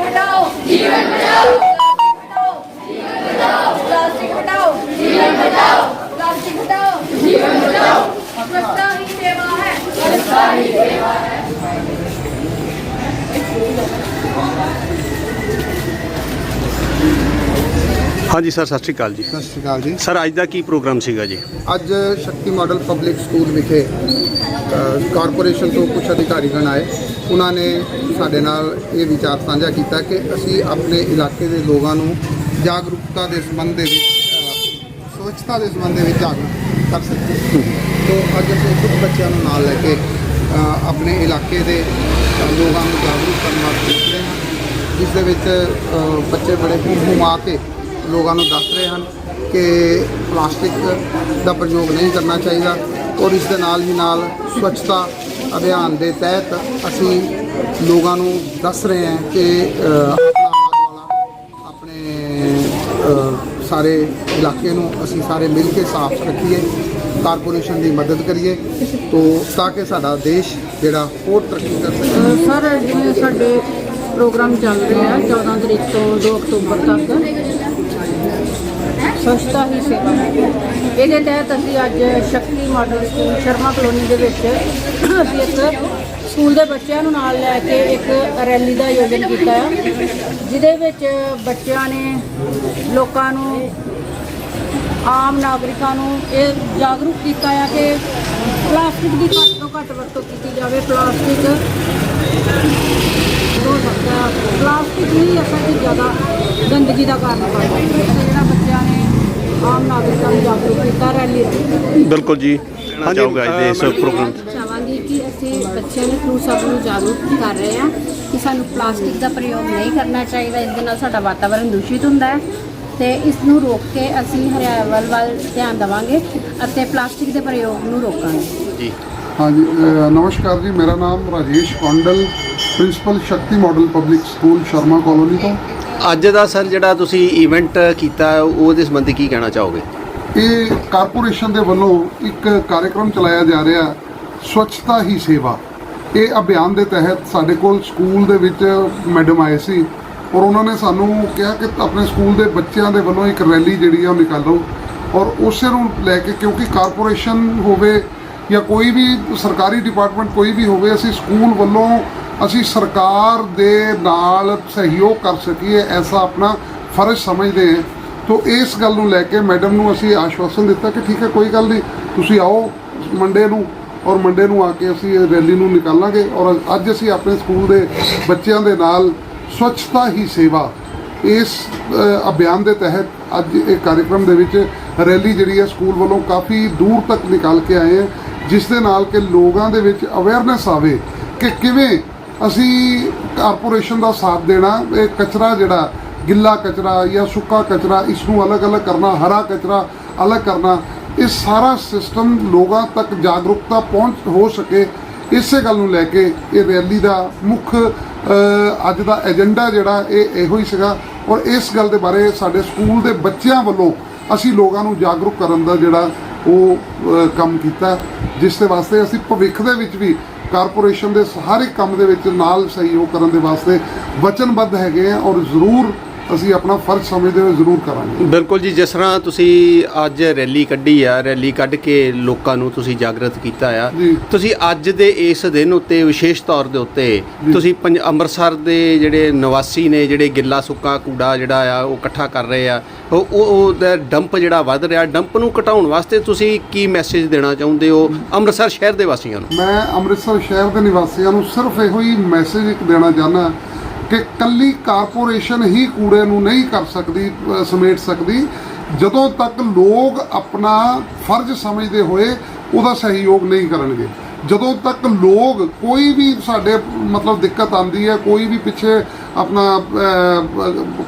We're not ਹਾਂਜੀ sir ਸਤਿ ਸ਼੍ਰੀ ਅਕਾਲ ਜੀ। ਸਤਿ ਸ਼੍ਰੀ ਅਕਾਲ ਜੀ। ਸਰ ਅੱਜ ਦਾ ਕੀ ਪ੍ਰੋਗਰਾਮ ਸੀਗਾ ਜੀ? ਅੱਜ ਸ਼ਕਤੀ ਮਾਡਲ ਪਬਲਿਕ ਸਕੂਲ ਵਿਖੇ ਕਾਰਪੋਰੇਸ਼ਨ ਤੋਂ ਕੁਝ ਅਧਿਕਾਰੀਗਣ ਆਏ। ਉਹਨਾਂ ਨੇ ਸਾਡੇ ਨਾਲ ਇਹ ਵਿਚਾਰ ਸਾਂਝਾ ਕੀਤਾ ਕਿ ਅਸੀਂ ਆਪਣੇ ਇਲਾਕੇ ਦੇ ਲੋਕਾਂ ਨੂੰ ਜਾਗਰੂਕਤਾ ਦੇ ਸੰਬੰਧ ਦੇ ਵਿੱਚ ਸਵੱਛਤਾ ਦੇ ਸੰਬੰਧ ਦੇ ਵਿੱਚ ਜਾਗਰੂਕ ਕਰ ਸਕੀਏ ਤੋਂ ਅੱਜ ਅਸੀਂ ਕੁਝ ਬੱਚਿਆਂ ਨੂੰ ਨਾਲ ਲੈ ਕੇ ਆਪਣੇ ਇਲਾਕੇ ਦੇ ਲੋਕਾਂ ਨੂੰ ਜਾਗਰੂਕ ਕਰਨ ਵਾਸਤੇ ਨਿਕਲੇ ਹਾਂ। ਜਿਸ ਦੇ ਵਿੱਚ ਬੱਚੇ ਬੜੇ ਹੁਮਾ ਕੇ ਲੋਕਾਂ ਨੂੰ ਦੱਸ ਰਹੇ ਹਨ ਕਿ ਪਲਾਸਟਿਕ ਦਾ ਪ੍ਰਯੋਗ ਨਹੀਂ ਕਰਨਾ ਚਾਹੀਦਾ ਔਰ ਇਸ ਦੇ ਨਾਲ ਹੀ ਨਾਲ ਸਵੱਛਤਾ ਅਭਿਆਨ ਦੇ ਤਹਿਤ ਅਸੀਂ ਲੋਕਾਂ ਨੂੰ ਦੱਸ ਰਹੇ ਹਾਂ ਕਿ ਆਪਣੇ ਸਾਰੇ ਇਲਾਕੇ ਨੂੰ ਅਸੀਂ ਸਾਰੇ ਮਿਲ ਕੇ ਸਾਫ਼ ਰੱਖੀਏ, ਕਾਰਪੋਰੇਸ਼ਨ ਦੀ ਮਦਦ ਕਰੀਏ ਤੋਂ ਤਾਂ ਕਿ ਸਾਡਾ ਦੇਸ਼ ਜਿਹੜਾ ਹੋਰ ਤਰੱਕੀ ਕਰ ਸਕੇ। ਸਰ, ਜਿਵੇਂ ਸਾਡੇ ਪ੍ਰੋਗਰਾਮ ਚੱਲ ਰਿਹਾ 14 ਤਰੀਕ ਤੋਂ 2 ਅਕਤੂਬਰ ਤੱਕ। ਸਵੱਛਤਾ ਹੀ ਸੇਵਾ ਇਹਦੇ ਤਹਿਤ ਅਸੀਂ ਅੱਜ Shakti model school Sharma colony ਦੇ ਵਿੱਚ ਅਸੀਂ ਇੱਕ ਸਕੂਲ ਦੇ ਬੱਚਿਆਂ ਨੂੰ ਨਾਲ ਲੈ ਕੇ ਇੱਕ ਰੈਲੀ ਦਾ ਆਯੋਜਨ ਕੀਤਾ ਹੈ, ਜਿਹਦੇ ਵਿੱਚ ਬੱਚਿਆਂ ਨੇ ਲੋਕਾਂ ਨੂੰ, ਆਮ ਨਾਗਰਿਕਾਂ ਨੂੰ ਇਹ ਜਾਗਰੂਕ ਕੀਤਾ ਆ ਕਿ ਪਲਾਸਟਿਕ ਦੀ ਘੱਟ ਤੋਂ ਘੱਟ ਵਰਤੋਂ ਕੀਤੀ ਜਾਵੇ। ਪਲਾਸਟਿਕ ਹੋ ਸਕਦਾ ਪਲਾਸਟਿਕ ਹੀ ਅਸਲ ਵਿੱਚ ਜ਼ਿਆਦਾ ਗੰਦਗੀ ਦਾ ਕਾਰਨ ਬਣਦਾ ਹੈ। ਜਿਹੜਾ ਆਮ ਨਾਗਰਿਕਾਂ ਨੂੰ ਜਾਗਰੂਕ ਕੀਤਾ ਰੈਲੀ ਰਾਹੀਂ ਬਿਲਕੁਲ ਜੀ। ਕਹਿਣਾ ਚਾਹੋਗੇ ਅੱਜ ਦੇ ਇਸ ਪ੍ਰੋਗਰਾਮ ਚਾਹਾਂਗੀ ਕਿ ਅਸੀਂ ਬੱਚਿਆਂ ਨੂੰ ਥਰੂ ਸਭ ਨੂੰ ਜਾਗਰੂਕ ਕਰ ਰਹੇ ਹਾਂ ਕਿ ਸਾਨੂੰ ਪਲਾਸਟਿਕ ਦਾ ਪ੍ਰਯੋਗ ਨਹੀਂ ਕਰਨਾ ਚਾਹੀਦਾ ਇਸ ਦੇ ਨਾਲ ਸਾਡਾ ਵਾਤਾਵਰਣ ਦੂਸ਼ਿਤ ਹੁੰਦਾ ਹੈ ਤੇ ਇਸ ਨੂੰ ਰੋਕ ਕੇ ਅਸੀਂ ਹਰਿਆਵਲ ਵੱਲ ਧਿਆਨ ਦੇਵਾਂਗੇ ਅਤੇ ਪਲਾਸਟਿਕ ਦੇ ਪ੍ਰਯੋਗ ਨੂੰ ਰੋਕਾਂਗੇ। ਜੀ। ਹਾਂਜੀ ਨਮਸਕਾਰ ਜੀ ਮੇਰਾ ਨਾਮ Rajesh Kondal principal Shakti model public school Sharma colony ਤੋਂ। ਅੱਜ ਦਾ ਸਰ ਜਿਹੜਾ ਤੁਸੀਂ ਇਵੈਂਟ ਕੀਤਾ, ਉਹਦੇ ਸੰਬੰਧੀ ਕੀ ਕਹਿਣਾ ਚਾਹੋਗੇ? ਇਹ ਕਾਰਪੋਰੇਸ਼ਨ ਦੇ ਵੱਲੋਂ ਇੱਕ ਕਾਰਜਕ੍ਰਮ ਚਲਾਇਆ ਜਾ ਰਿਹਾ, ਸਵੱਛਤਾ ਹੀ ਸੇਵਾ। ਇਹ ਅਭਿਆਨ ਦੇ ਤਹਿਤ ਸਾਡੇ ਕੋਲ ਸਕੂਲ ਦੇ ਵਿੱਚ ਮੈਡਮ ਆਏ ਸੀ ਔਰ ਉਹਨਾਂ ਨੇ ਸਾਨੂੰ ਕਿਹਾ ਕਿ ਆਪਣੇ ਸਕੂਲ ਦੇ ਬੱਚਿਆਂ ਦੇ ਵੱਲੋਂ ਇੱਕ ਰੈਲੀ ਜਿਹੜੀ ਆ ਉਹ ਨਿਕਾਲੋ ਔਰ ਉਸੇ ਨੂੰ ਲੈ ਕੇ ਕਿਉਂਕਿ ਕਾਰਪੋਰੇਸ਼ਨ ਹੋਵੇ ਜਾਂ ਕੋਈ ਵੀ ਸਰਕਾਰੀ ਡਿਪਾਰਟਮੈਂਟ ਕੋਈ ਵੀ ਹੋਵੇ, ਅਸੀਂ ਸਕੂਲ ਵੱਲੋਂ ਅਸੀਂ ਸਰਕਾਰ ਦੇ ਨਾਲ ਸਹਿਯੋਗ ਕਰ ਸਕੀਏ, ਐਸਾ ਆਪਣਾ ਫਰਜ਼ ਸਮਝਦੇ ਹਾਂ। ਤੋ ਇਸ ਗੱਲ ਨੂੰ ਲੈ ਕੇ ਮੈਡਮ ਨੂੰ ਅਸੀਂ ਆਸ਼ਵਾਸਨ ਦਿੱਤਾ ਕਿ ਠੀਕ ਹੈ, ਕੋਈ ਗੱਲ ਨਹੀਂ, ਤੁਸੀਂ ਆਓ ਮੰਡੇ ਨੂੰ ਔਰ ਮੰਡੇ ਨੂੰ ਆ ਕੇ ਅਸੀਂ ਰੈਲੀ ਨੂੰ ਨਿਕਾਲਾਂਗੇ ਔਰ ਅੱਜ ਅਸੀਂ ਆਪਣੇ ਸਕੂਲ ਦੇ ਬੱਚਿਆਂ ਦੇ ਨਾਲ ਸਵੱਛਤਾ ਹੀ ਸੇਵਾ ਇਸ ਅਭਿਆਨ ਦੇ ਤਹਿਤ ਅੱਜ ਇਹ ਕਾਰਜਕ੍ਰਮ ਦੇ ਵਿੱਚ ਰੈਲੀ ਜਿਹੜੀ ਹੈ ਸਕੂਲ ਵੱਲੋਂ ਕਾਫੀ ਦੂਰ ਤੱਕ ਨਿਕਾਲ ਕੇ ਆਏ ਹਾਂ, ਜਿਸ ਦੇ ਨਾਲ ਕਿ ਲੋਕਾਂ ਦੇ ਵਿੱਚ ਅਵੇਅਰਨੈਸ ਆਵੇ ਕਿ ਕਿਵੇਂ ਅਸੀਂ ਕਾਰਪੋਰੇਸ਼ਨ ਦਾ ਸਾਥ ਦੇਣਾ, ਇਹ ਕਚਰਾ ਜਿਹੜਾ, ਗਿੱਲਾ ਕਚਰਾ ਜਾਂ ਸੁੱਕਾ ਕਚਰਾ ਇਸ ਨੂੰ ਅਲੱਗ-ਅਲੱਗ ਕਰਨਾ, ਹਰਾ ਕਚਰਾ ਅਲੱਗ ਕਰਨਾ, ਇਹ ਸਾਰਾ ਸਿਸਟਮ ਲੋਕਾਂ ਤੱਕ ਜਾਗਰੂਕਤਾ ਪਹੁੰਚ ਹੋ ਸਕੇ। ਇਸੇ ਗੱਲ ਨੂੰ ਲੈ ਕੇ ਇਹ ਰੈਲੀ ਦਾ ਮੁੱਖ ਅੱਜ ਦਾ ਏਜੰਡਾ ਜਿਹੜਾ, ਇਹ ਇਹੋ ਹੀ ਸੀਗਾ। ਔਰ ਇਸ ਗੱਲ ਦੇ ਬਾਰੇ ਸਾਡੇ ਸਕੂਲ ਦੇ ਬੱਚਿਆਂ ਵੱਲੋਂ ਅਸੀਂ ਲੋਕਾਂ ਨੂੰ ਜਾਗਰੂਕ ਕਰਨ ਦਾ ਜਿਹੜਾ ਉਹ ਕੰਮ ਕੀਤਾ, ਜਿਸ ਦੇ ਵਾਸਤੇ ਅਸੀਂ ਭਵਿੱਖ ਦੇ ਵਿੱਚ ਵੀ ਕਾਰਪੋਰੇਸ਼ਨ ਦੇ ਹਰ ਇੱਕ ਕੰਮ ਦੇ ਵਿੱਚ ਨਾਲ ਸਹਿਯੋਗ ਕਰਨ ਦੇ ਵਾਸਤੇ ਵਚਨਬੱਧ ਹੈਗੇ ਆ ਔਰ ਜ਼ਰੂਰ ਅਸੀਂ ਆਪਣਾ ਫਰਜ਼ ਸਮਝਦੇ ਹੋਏ ਜ਼ਰੂਰ ਕਰਾਂਗੇ। ਬਿਲਕੁਲ ਜੀ ਜਿਸ ਤਰ੍ਹਾਂ ਤੁਸੀਂ ਅੱਜ ਰੈਲੀ ਕੱਢੀ ਆ ਰੈਲੀ ਕੱਢ ਕੇ ਲੋਕਾਂ ਨੂੰ ਤੁਸੀਂ ਜਾਗਰਤ ਕੀਤਾ ਆ। ਜੀ। ਤੁਸੀਂ ਅੱਜ ਦੇ ਇਸ ਦਿਨ ਉੱਤੇ ਵਿਸ਼ੇਸ਼ ਤੌਰ ਦੇ ਉੱਤੇ ਤੁਸੀਂ ਪੰਜ ਅੰਮ੍ਰਿਤਸਰ ਦੇ ਜਿਹੜੇ ਨਿਵਾਸੀ ਨੇ ਜਿਹੜੇ ਗਿੱਲਾ ਸੁੱਕਾ ਕੂੜਾ ਜਿਹੜਾ ਆ ਉਹ ਇਕੱਠਾ ਕਰ ਰਹੇ ਆ। ਉਹ ਉਹ ਉਹਦਾ ਡੰਪ ਜਿਹੜਾ ਵੱਧ ਰਿਹਾ ਡੰਪ ਨੂੰ ਘਟਾਉਣ ਵਾਸਤੇ ਤੁਸੀਂ ਕੀ ਮੈਸੇਜ ਦੇਣਾ ਚਾਹੁੰਦੇ ਹੋ ਅੰਮ੍ਰਿਤਸਰ ਸ਼ਹਿਰ ਦੇ ਵਾਸੀਆਂ ਨੂੰ? ਮੈਂ ਅੰਮ੍ਰਿਤਸਰ ਸ਼ਹਿਰ ਦੇ ਨਿਵਾਸੀਆਂ ਨੂੰ ਸਿਰਫ ਇਹੋ ਹੀ ਮੈਸੇਜ ਇੱਕ ਦੇਣਾ ਚਾਹੁੰਦਾ ਕਿ ਕੱਲੀ ਕਾਰਪੋਰੇਸ਼ਨ ਹੀ ਕੂੜੇ ਨੂੰ ਨਹੀਂ ਕਰ ਸਕਦੀ ਸਮੇਟ ਸਕਦੀ। ਜਦੋਂ ਤੱਕ ਲੋਕ ਆਪਣਾ ਫਰਜ਼ ਸਮਝਦੇ ਹੋਏ ਉਹਦਾ ਸਹਿਯੋਗ ਨਹੀਂ ਕਰਨਗੇ। ਜਦੋਂ ਤੱਕ ਲੋਕ ਕੋਈ ਵੀ ਸਾਡੇ, ਮਤਲਬ ਦਿੱਕਤ ਆਂਦੀ ਹੈ, ਕੋਈ ਵੀ ਪਿੱਛੇ ਆਪਣਾ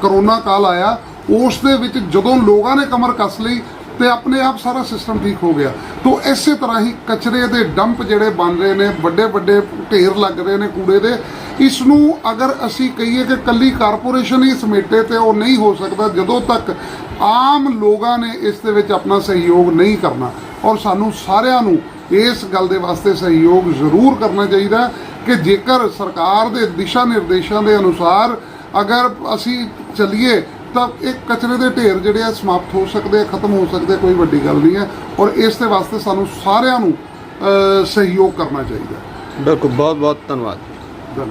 ਕਰੋਨਾ ਕਾਲ ਆਇਆ, ਉਸ ਦੇ ਵਿੱਚ ਜਦੋਂ ਲੋਕਾਂ ਨੇ ਕਮਰ ਕੱਸ ਲਈ ਤੇ ਆਪਣੇ ਆਪ ਸਾਰਾ ਸਿਸਟਮ ਠੀਕ ਹੋ ਗਿਆ। ਤੋਂ ਇਸੇ ਤਰ੍ਹਾਂ ਹੀ ਕਚਰੇ ਦੇ ਡੰਪ ਜਿਹੜੇ ਬਣ ਰਹੇ ਨੇ, ਵੱਡੇ ਵੱਡੇ ਢੇਰ ਲੱਗ ਰਹੇ ਨੇ ਕੂੜੇ ਦੇ ਇਸ ਨੂੰ ਅਗਰ ਅਸੀਂ ਕਹੀਏ ਕਿ ਕੱਲੀ ਕਾਰਪੋਰੇਸ਼ਨ ਹੀ ਸਮੇਟੇ ਤੇ ਉਹ ਨਹੀਂ ਹੋ ਸਕਦਾ, ਜਦੋਂ ਤੱਕ ਆਮ ਲੋਕਾਂ ਨੇ ਇਸ ਦੇ ਵਿੱਚ ਆਪਣਾ ਸਹਿਯੋਗ ਨਹੀਂ ਕਰਨਾ। ਔਰ ਸਾਨੂੰ ਸਾਰਿਆਂ ਨੂੰ ਇਸ ਗੱਲ ਦੇ ਵਾਸਤੇ ਸਹਿਯੋਗ ਜ਼ਰੂਰ ਕਰਨਾ ਚਾਹੀਦਾ ਕਿ ਜੇਕਰ ਸਰਕਾਰ ਦੇ ਦਿਸ਼ਾ ਨਿਰਦੇਸ਼ਾਂ ਦੇ ਅਨੁਸਾਰ ਅਗਰ ਅਸੀਂ ਚੱਲੀਏ ਤਾਂ ਇਹ ਕਚਰੇ ਦੇ ਢੇਰ ਜਿਹੜੇ ਆ ਸਮਾਪਤ ਹੋ ਸਕਦੇ ਆ ਖਤਮ ਹੋ ਸਕਦੇ ਕੋਈ ਵੱਡੀ ਗੱਲ ਨਹੀਂ ਹੈ। ਔਰ ਇਸ ਦੇ ਵਾਸਤੇ ਸਾਨੂੰ ਸਾਰਿਆਂ ਨੂੰ ਅ, ਸਹਿਯੋਗ ਕਰਨਾ ਚਾਹੀਦਾ ਬਿਲਕੁਲ ਬਹੁਤ ਬਹੁਤ ਧੰਨਵਾਦ। ਧੰਨਵਾਦ